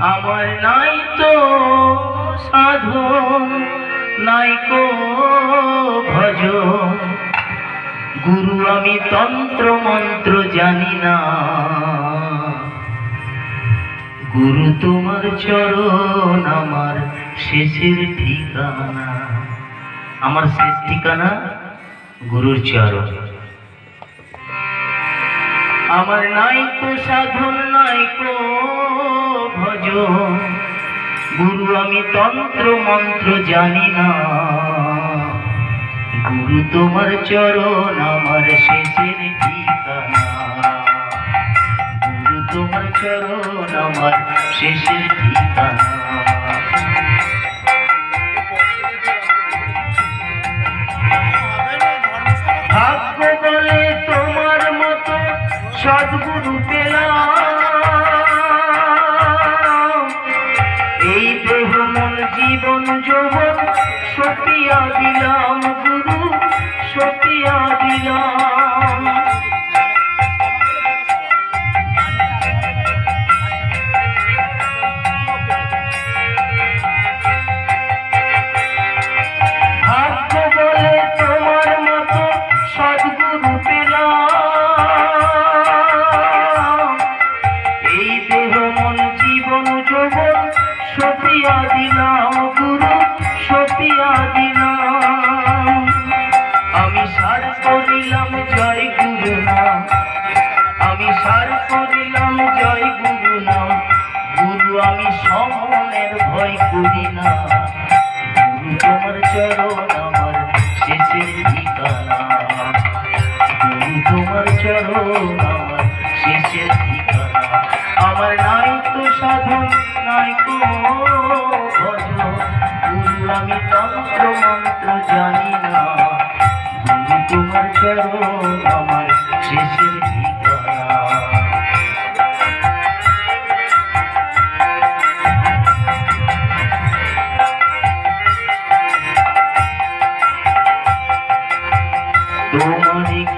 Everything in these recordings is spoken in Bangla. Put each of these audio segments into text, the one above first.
আমার নাই তো সাধন, নাই কো ভজ গুরু আমি তন্ত্র মন্ত্র জানি না। গুরু তোমার চরণ আমার শেষের ঠিকানা। আমার শেষ ঠিকানা গুরুর চরণ। আমার নাই তো সাধন, নাই কো গুরু, আমি তন্ত্র মন্ত্র জানি না। গুরু, তোমার চরণ আমার শেষের ঠিকানা। গুরু, তোমার চরণ আমার শেষের ভাগ্য বলে তোমার মতো সদ্গুরু পেলাম। করি না। শেষের ঠিকানা। গুরু তোমার চরণ আমার শেষের ঠিকানা। আমার নাই তো সাধন নাই তো আমি তন্ত্র মন্ত্র জানি না। গুরু তোমার চরণ আমার শেষের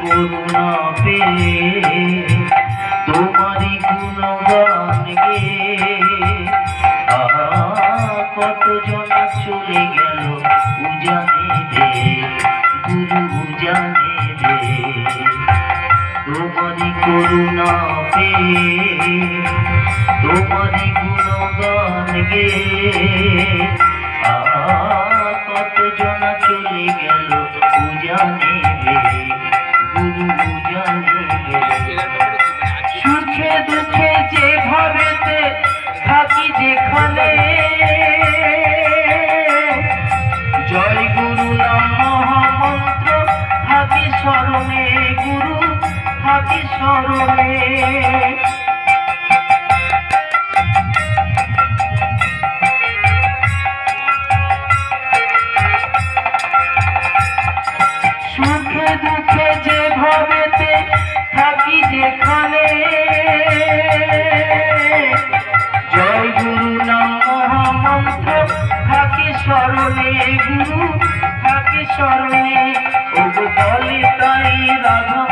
করুণা পে তোমারি গুণগান গে। আহা, কত জন চলে গেল উজানে রে গুরু উজানে রে। তোমারি করুণা পে তোমারি গুণগান গে। দুঃখে যে ভবেতে থাকি যেখানে। জয় গুরু নাম মহামন্ত্র থাকি স্মরণে গুরু, থাকি স্মরণে। ও বলে তাই রাধা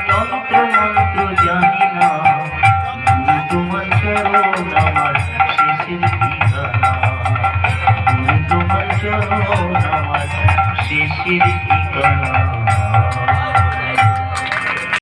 তন্ত্র মন্ত্র জানি না গুরু তোমার চরণ আমার শেষের ঠিকানা গুরু তোমার চরণ আমার শেষের ঠিকানা